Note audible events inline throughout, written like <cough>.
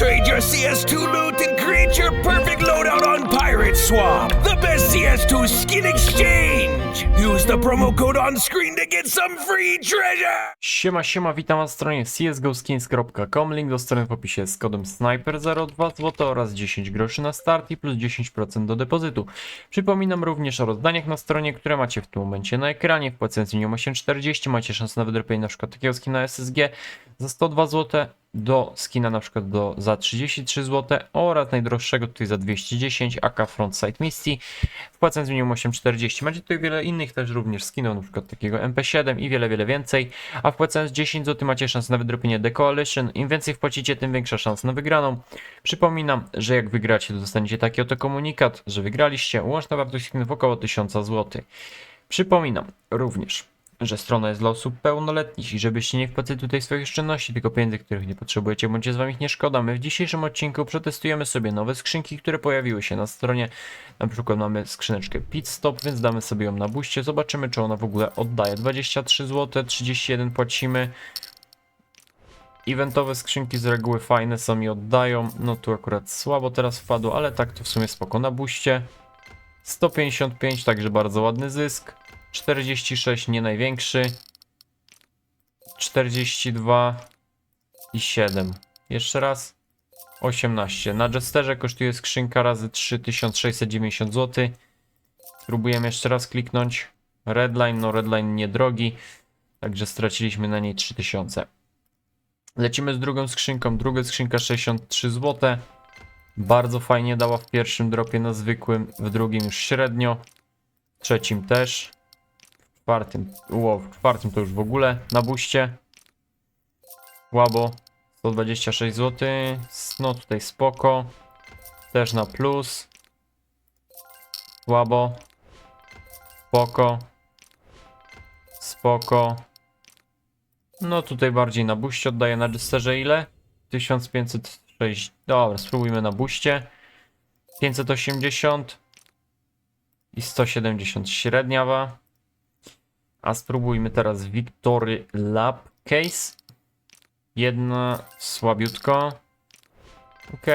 Trade your CS2 loot and create your perfect loadout on Pirate Swap. The best CS2 skin exchange. Use the promo code on screen to get some free treasure. Siema, siema, witam na stronie csgoskins.com, link do strony w opisie z kodem SNIPER02 zł oraz 10 groszy na start i plus 10% do depozytu. Przypominam również o rozdaniach na stronie, które macie w tym momencie na ekranie. Wpłacając minimum 8,40 macie szansę na wydropienie na przykład takiego skina SSG za 102 zł, do skina na przykład do, za 33 zł oraz najdroższego tutaj za 210 AK Frontside Misty. Wpłacając minimum 8,40 macie tutaj wiele innych też również skinów, na przykład takiego MP7 i wiele, wiele więcej. A wpłacając 10 zł macie szansę na wydropienie The Coalition. Im więcej wpłacicie, tym większa szansa na wygraną. Przypominam, że jak wygracie, to dostaniecie taki oto komunikat, że wygraliście. Łączna wartość skinów około 1000 zł. Przypominam również, że strona jest dla osób pełnoletnich i żebyście nie wpłacili tutaj swoich oszczędności, tylko pieniędzy, których nie potrzebujecie, bądź z wami ich nie szkoda. My w dzisiejszym odcinku przetestujemy sobie nowe skrzynki, które pojawiły się na stronie. Na przykład mamy skrzyneczkę Pit Stop, więc damy sobie ją na buście. Zobaczymy, czy ona w ogóle oddaje. 23 zł, 31 płacimy. Eventowe skrzynki z reguły fajne są i oddają. No tu akurat słabo teraz wpadło, ale tak to w sumie spoko na buście. 155, także bardzo ładny zysk. 46 nie największy. 42 i 7. Jeszcze raz. 18. Na Jesterze kosztuje skrzynka razy 3690 zł. Spróbujemy jeszcze raz kliknąć. Redline, no redline niedrogi. Także straciliśmy na niej 3000. Lecimy z drugą skrzynką. Druga skrzynka 63 zł. Bardzo fajnie dała w pierwszym dropie na zwykłym, w drugim już średnio, w trzecim też, czwartym, ło, w czwartym to już w ogóle na buście. Łabo, 126 zł, no tutaj spoko, też na plus, słabo, spoko, spoko, no tutaj bardziej na buście oddaję na Jesterze ile? 1506, dobra, spróbujmy na buście. 580 i 170 średniawa. A spróbujmy teraz Victory Lab Case. Jedna słabiutko. Ok.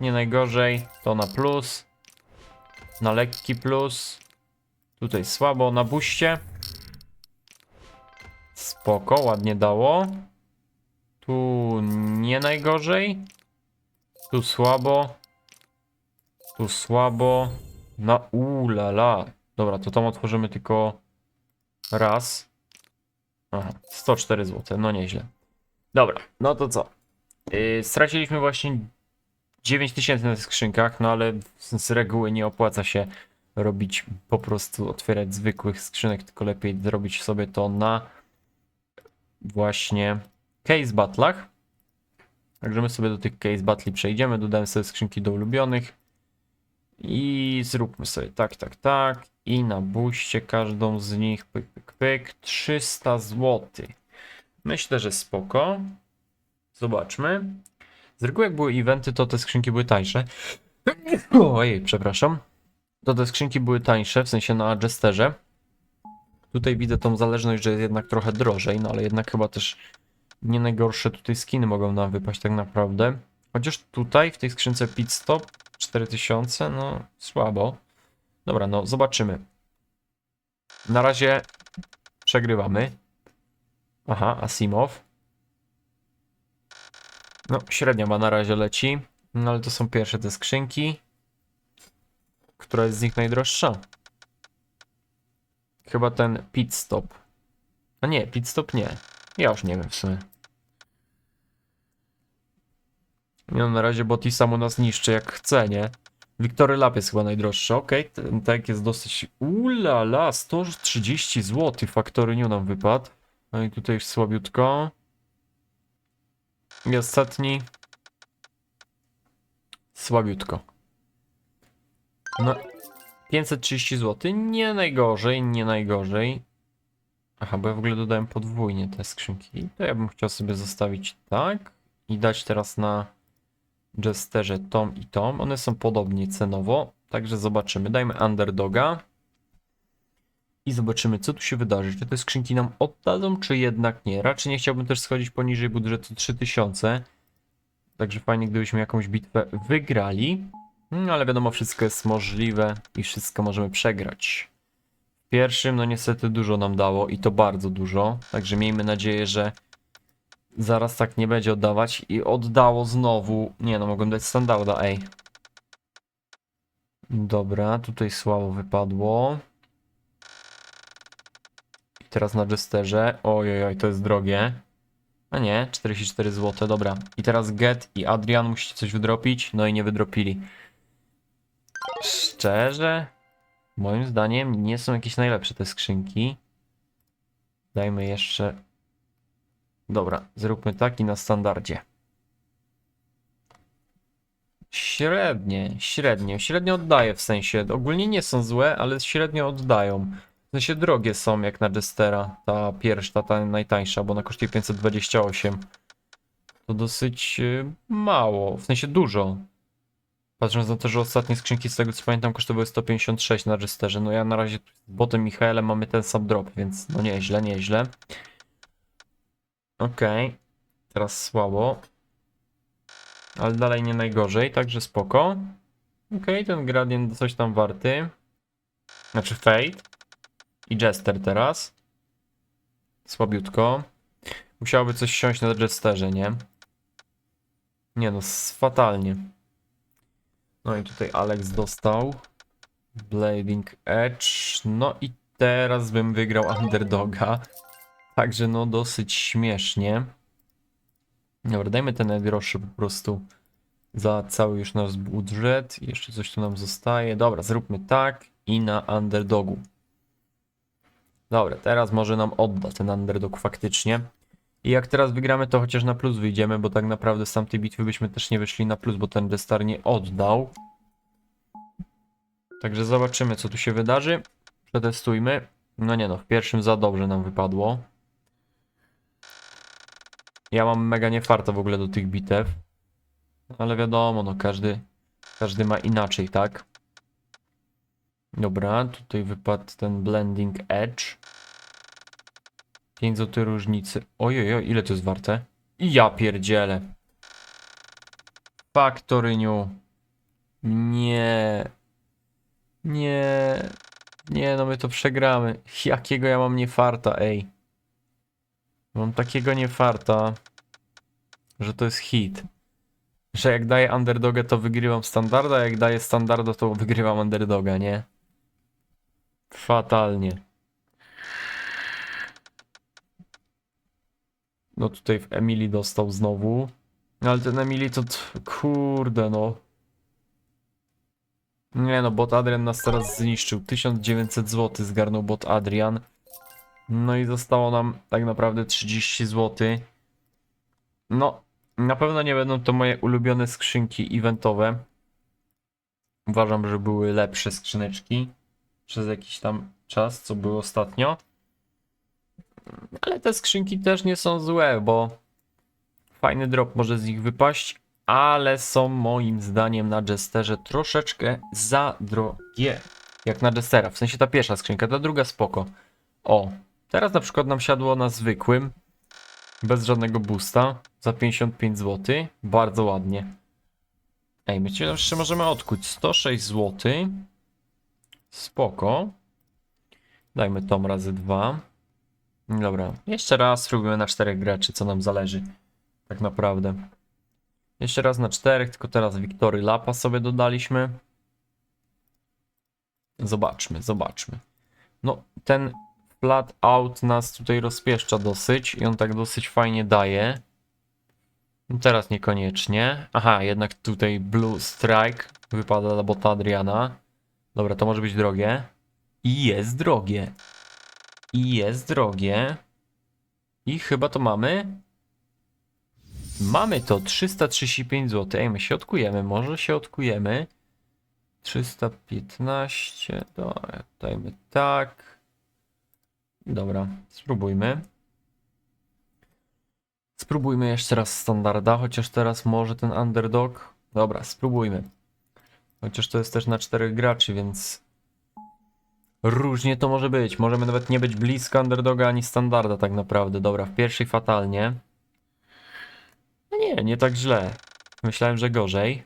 Nie najgorzej. To na plus. Na lekki plus. Tutaj słabo. Na buście. Spoko, ładnie dało. Tu nie najgorzej. Tu słabo. Tu słabo. Na ulala. Dobra, to tam otworzymy tylko raz. Aha, 104 zł, no nieźle. Dobra, no to co? Yy, straciliśmy właśnie 9000 na tych skrzynkach, no ale z reguły nie opłaca się robić, po prostu otwierać zwykłych skrzynek, tylko lepiej zrobić sobie to na właśnie case battlach. Także my sobie do tych case battli przejdziemy, dodamy sobie skrzynki do ulubionych i zróbmy sobie tak, tak, tak i na buście każdą z nich pyk, pyk, pyk 300 zł. Myślę, że spoko. Zobaczmy. Z reguły jak były eventy, to te skrzynki były tańsze. Ojej, przepraszam. To te skrzynki były tańsze, w sensie na Jesterze. Tutaj widzę tą zależność, że jest jednak trochę drożej, no ale jednak chyba też nie najgorsze tutaj skiny mogą nam wypaść tak naprawdę. Chociaż tutaj w tej skrzynce pit stop 4000, no słabo. Dobra, no zobaczymy. Na razie przegrywamy. Aha, Asimov. No, średnia ma na razie leci. No ale to są pierwsze te skrzynki. Która jest z nich najdroższa? Chyba ten pit stop. A nie, pit stop nie. Ja już nie wiem w sumie. Nie no, na razie Botisa mu nas niszczy jak chce, nie? Wiktory Lab jest chyba najdroższy. Okej, ten tak jest dosyć... Ulala, 130 zł Factory New nam wypadł. No i tutaj już słabiutko. I ostatni. Słabiutko. No, 530 zł. Nie najgorzej, nie najgorzej. Aha, bo ja w ogóle dodałem podwójnie te skrzynki. To ja bym chciał sobie zostawić tak i dać teraz na Jesterze tom i tom. One są podobnie cenowo, także zobaczymy. Dajmy underdoga i zobaczymy, co tu się wydarzy. Czy te skrzynki nam oddadzą, czy jednak nie. Raczej nie chciałbym też schodzić poniżej budżetu 3000. Także fajnie, gdybyśmy jakąś bitwę wygrali. No ale wiadomo, wszystko jest możliwe i wszystko możemy przegrać. W pierwszym, no niestety dużo nam dało i to bardzo dużo. Także miejmy nadzieję, że zaraz tak nie będzie oddawać. I oddało znowu. Nie no, mogłem dać standarda, ej. Dobra, tutaj słabo wypadło. I teraz na Jesterze. Ojoj, to jest drogie. A nie, 44 zł, dobra. I teraz Get i Adrian musicie coś wydropić. No i nie wydropili. Szczerze, moim zdaniem nie są jakieś najlepsze te skrzynki. Dajmy jeszcze. Dobra, zróbmy taki na standardzie. Średnie, średnio, średnio oddaje w sensie. Ogólnie nie są złe, ale średnio oddają. W sensie drogie są jak na Jestera. Ta pierwsza, ta najtańsza, bo ona kosztuje 528. To dosyć y, mało, w sensie dużo. Patrząc na to, że ostatnie skrzynki z tego co pamiętam kosztowały 156 na Jesterze. No ja na razie z botem Michaelem mamy ten sam drop, więc no nieźle, nieźle. Okej. Teraz słabo. Ale dalej nie najgorzej, także spoko. Okej, ten gradient coś tam warty. Znaczy Fate. I Jester teraz. Słabiutko. Musiałoby coś siąść na Jesterze, nie? Nie no, fatalnie. No i tutaj Alex dostał. Blading Edge. No i teraz bym wygrał Underdoga. Także no dosyć śmiesznie. Dobra, dajmy ten groszy po prostu za cały już nasz budżet. Jeszcze coś tu nam zostaje. Dobra, zróbmy tak i na Underdogu. Dobra, teraz może nam odda ten Underdog faktycznie. I jak teraz wygramy, to chociaż na plus wyjdziemy, bo tak naprawdę z tamtej bitwy byśmy też nie wyszli na plus, bo ten Destar nie oddał. Także zobaczymy, co tu się wydarzy. Przetestujmy. No nie no, w pierwszym za dobrze nam wypadło. Ja mam mega niefarta w ogóle do tych bitew. Ale wiadomo, no każdy, każdy ma inaczej, tak? Dobra, tutaj wypadł ten Blending Edge. 5 zł różnicy. Ojej, ile to jest warte? I ja pierdzielę. Faktoryniu. Nie. Nie. Nie, no my to przegramy. Jakiego ja mam niefarta, ej. Mam takiego niefarta, że to jest hit. Że jak daję underdoga, to wygrywam standarda, a jak daję standarda, to wygrywam underdoga, nie? Fatalnie. No tutaj w Emily dostał znowu. No Ale ten Emily to kurde no. Nie no, bot Adrian nas teraz zniszczył. 1900 zł zgarnął bot Adrian. No i zostało nam tak naprawdę 30 zł. No, na pewno nie będą to moje ulubione skrzynki eventowe. Uważam, że były lepsze skrzyneczki przez jakiś tam czas, co było ostatnio. Ale te skrzynki też nie są złe, bo fajny drop może z nich wypaść, ale są moim zdaniem na Jesterze troszeczkę za drogie. Jak na Jestera, w sensie ta pierwsza skrzynka, ta druga spoko. O, teraz na przykład nam siadło na zwykłym, bez żadnego boosta, za 55 zł. Bardzo ładnie. Ej, my jeszcze możemy odkuć 106 zł. Spoko. Dajmy tom razy dwa. Dobra, jeszcze raz spróbujemy na czterech graczy, co nam zależy. Tak naprawdę. Jeszcze raz na czterech, tylko teraz Wiktory Lapa sobie dodaliśmy. Zobaczmy, zobaczmy. No, ten flat out nas tutaj rozpieszcza dosyć i on tak dosyć fajnie daje. No teraz niekoniecznie. Aha, jednak tutaj Blue Strike wypada dla bota Adriana. Dobra, to może być drogie. I jest drogie. I jest drogie. I chyba to mamy. Mamy to 335 zł. Ej, my się odkujemy, może się odkujemy. 315. Dobra, dajmy tak. Dobra, spróbujmy. Spróbujmy jeszcze raz standarda, chociaż teraz może ten underdog. Dobra, spróbujmy. Chociaż to jest też na czterech graczy, więc różnie to może być. Możemy nawet nie być blisko underdoga ani standarda tak naprawdę. Dobra, w pierwszej fatalnie. No nie, nie tak źle. Myślałem, że gorzej.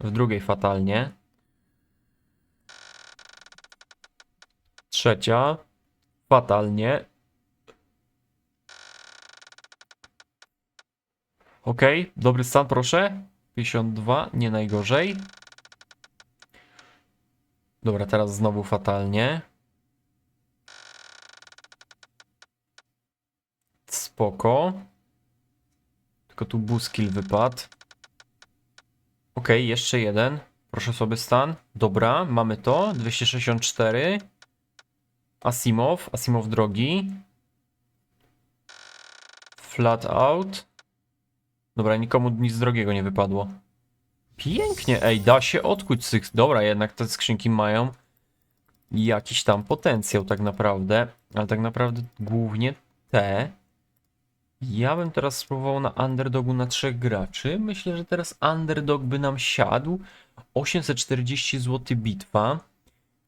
W drugiej fatalnie. Trzecia. Fatalnie. Okej, dobry stan, proszę. 52, nie najgorzej. Dobra, teraz znowu fatalnie. Spoko. Tylko tu buskill wypadł. Okej, jeszcze jeden. Proszę sobie stan. Dobra, mamy to. 264. Asimow, Asimow drogi. Flat out. Dobra, nikomu nic drogiego nie wypadło. Pięknie, ej, da się odkuć tych... Dobra, jednak te skrzynki mają jakiś tam potencjał tak naprawdę. Ale tak naprawdę głównie te. Ja bym teraz spróbował na underdogu na trzech graczy. Myślę, że teraz underdog by nam siadł. 840 zł bitwa.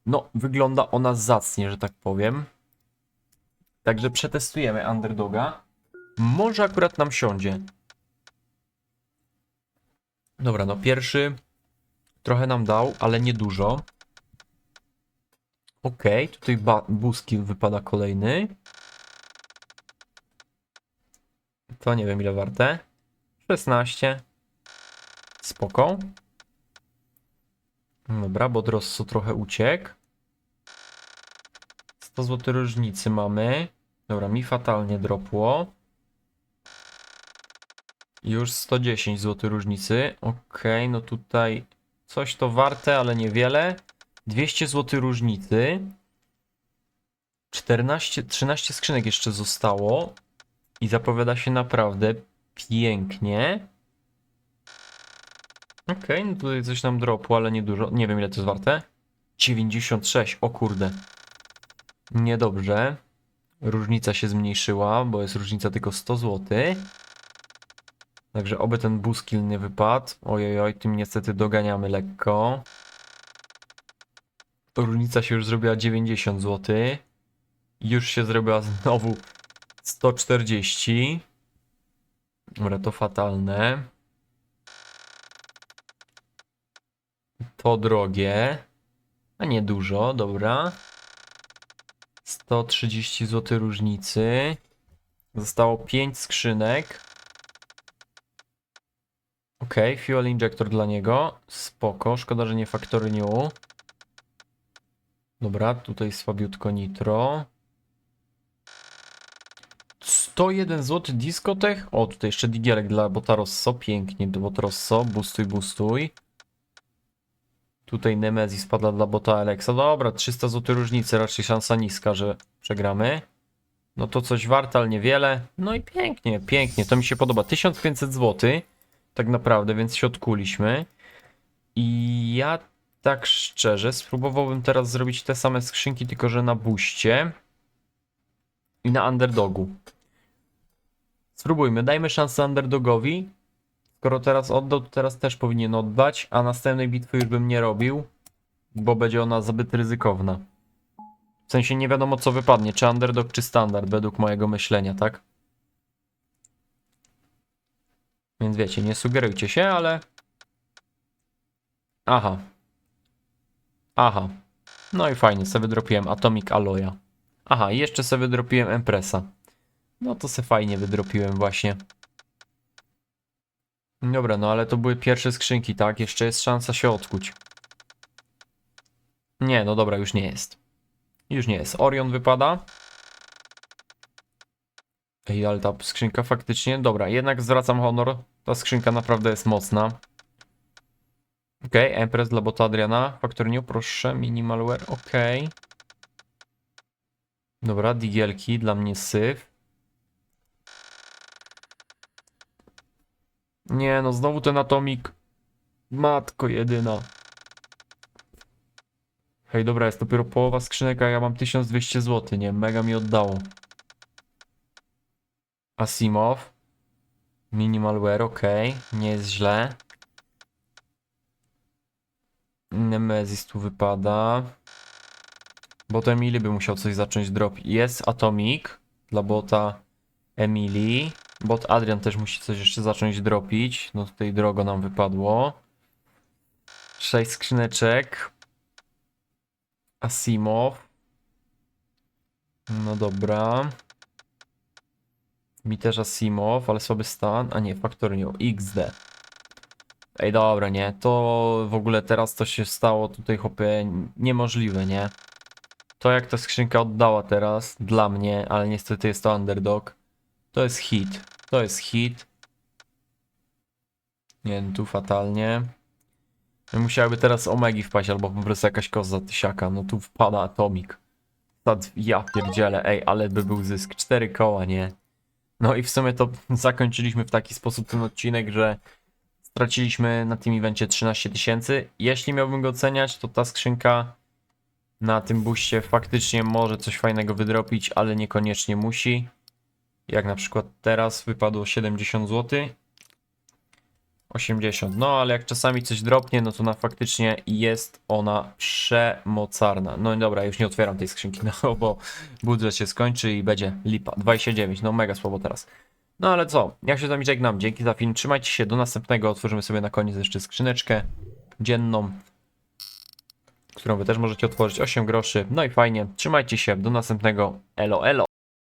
No, wygląda ona zacnie, że tak powiem. Także przetestujemy underdoga. Może akurat nam siądzie. Dobra, no pierwszy trochę nam dał, ale nie dużo. Okej, tutaj buskill wypada kolejny. To nie wiem ile warte. 16. Spoko. Dobra, bo Drosso trochę uciekł. 100 zł różnicy mamy. Dobra, mi fatalnie dropło. Już 110 zł różnicy. Okej, no tutaj coś to warte, ale niewiele. 200 zł różnicy. 14, 13 skrzynek jeszcze zostało. I zapowiada się naprawdę pięknie. Okej, no tutaj coś nam dropło, ale nie dużo. Nie wiem ile to jest warte. 96, o kurde. Niedobrze. Różnica się zmniejszyła, bo jest różnica tylko 100 zł. Także oby ten buskill nie wypadł. Ojoj, tym niestety doganiamy lekko. Różnica się już zrobiła 90 zł. Już się zrobiła znowu 140. Dobra, to fatalne. To drogie. A nie dużo, dobra. 130 zł różnicy. Zostało 5 skrzynek. Okay, fuel injector dla niego. Spoko, szkoda, że nie factory new. Dobra, tutaj słabiutko nitro. 101 zł diskotech. O, tutaj jeszcze digielek dla Botarosso. Pięknie, Botarosso. Boostuj, boostuj. Tutaj Nemezis spada dla bota Alexa. Dobra, 300 zł różnicy, raczej szansa niska, że przegramy. No to coś warte, ale niewiele. No i pięknie, pięknie, to mi się podoba. 1500 zł, tak naprawdę, więc się odkuliśmy. I ja tak szczerze spróbowałbym teraz zrobić te same skrzynki, tylko że na buście i na underdogu. Spróbujmy, dajmy szansę underdogowi. Skoro teraz oddał, to teraz też powinien oddać, a następnej bitwy już bym nie robił, bo będzie ona zbyt ryzykowna. W sensie nie wiadomo co wypadnie, czy underdog, czy standard, według mojego myślenia, tak? Więc wiecie, nie sugerujcie się, ale... Aha. Aha. No i fajnie, sobie wydropiłem Atomic Alloya. Aha, jeszcze sobie wydropiłem Empressa. No to se fajnie wydropiłem właśnie. Dobra, no ale to były pierwsze skrzynki, tak? Jeszcze jest szansa się odkuć. Nie, no dobra, już nie jest. Już nie jest. Orion wypada. Ej, ale ta skrzynka faktycznie... Dobra, jednak zwracam honor. Ta skrzynka naprawdę jest mocna. Okej, okay, Empress dla bota Adriana. Factor New, proszę. Minimalware, okej. Okay. Dobra, digielki dla mnie syf. Nie no, znowu ten atomik. Matko jedyna. Hej, dobra, jest dopiero połowa skrzynek, a ja mam 1200 zł, nie? Mega mi oddało. Asimov. Minimalware, ok, nie jest źle. Nemesis tu wypada. Bot Emily by musiał coś zacząć dropić. Jest Atomic dla bota Emily. Bot Adrian też musi coś jeszcze zacząć dropić. No tutaj drogo nam wypadło. 6 skrzyneczek. Asimov. No dobra. Mi też Asimov, ale słaby stan. A nie, Factorio. XD. Ej, dobra, nie. To w ogóle teraz to się stało tutaj, chłopie, niemożliwe, nie? To jak ta skrzynka oddała teraz, dla mnie, ale niestety jest to underdog. To jest hit. To jest hit. Nie, tu fatalnie. Musiałaby teraz Omegi wpaść, albo po prostu jakaś koza tysiaka. No tu wpada Atomic. Sad, ja pierdzielę, ej, ale by był zysk. Cztery koła, nie? No i w sumie to <laughs> zakończyliśmy w taki sposób ten odcinek, że straciliśmy na tym evencie 13 tysięcy. Jeśli miałbym go oceniać, to ta skrzynka na tym buście faktycznie może coś fajnego wydropić, ale niekoniecznie musi. Jak na przykład teraz wypadło 70 zł. 80. No ale jak czasami coś dropnie, no to na faktycznie jest ona przemocarna. No i dobra, już nie otwieram tej skrzynki, <laughs> no bo budżet się skończy i będzie lipa. 29, no mega słabo teraz. No ale co, ja się z wami żegnam, dzięki za film, trzymajcie się, do następnego, otworzymy sobie na koniec jeszcze skrzyneczkę dzienną, którą wy też możecie otworzyć, 8 groszy, no i fajnie, trzymajcie się, do następnego, elo elo.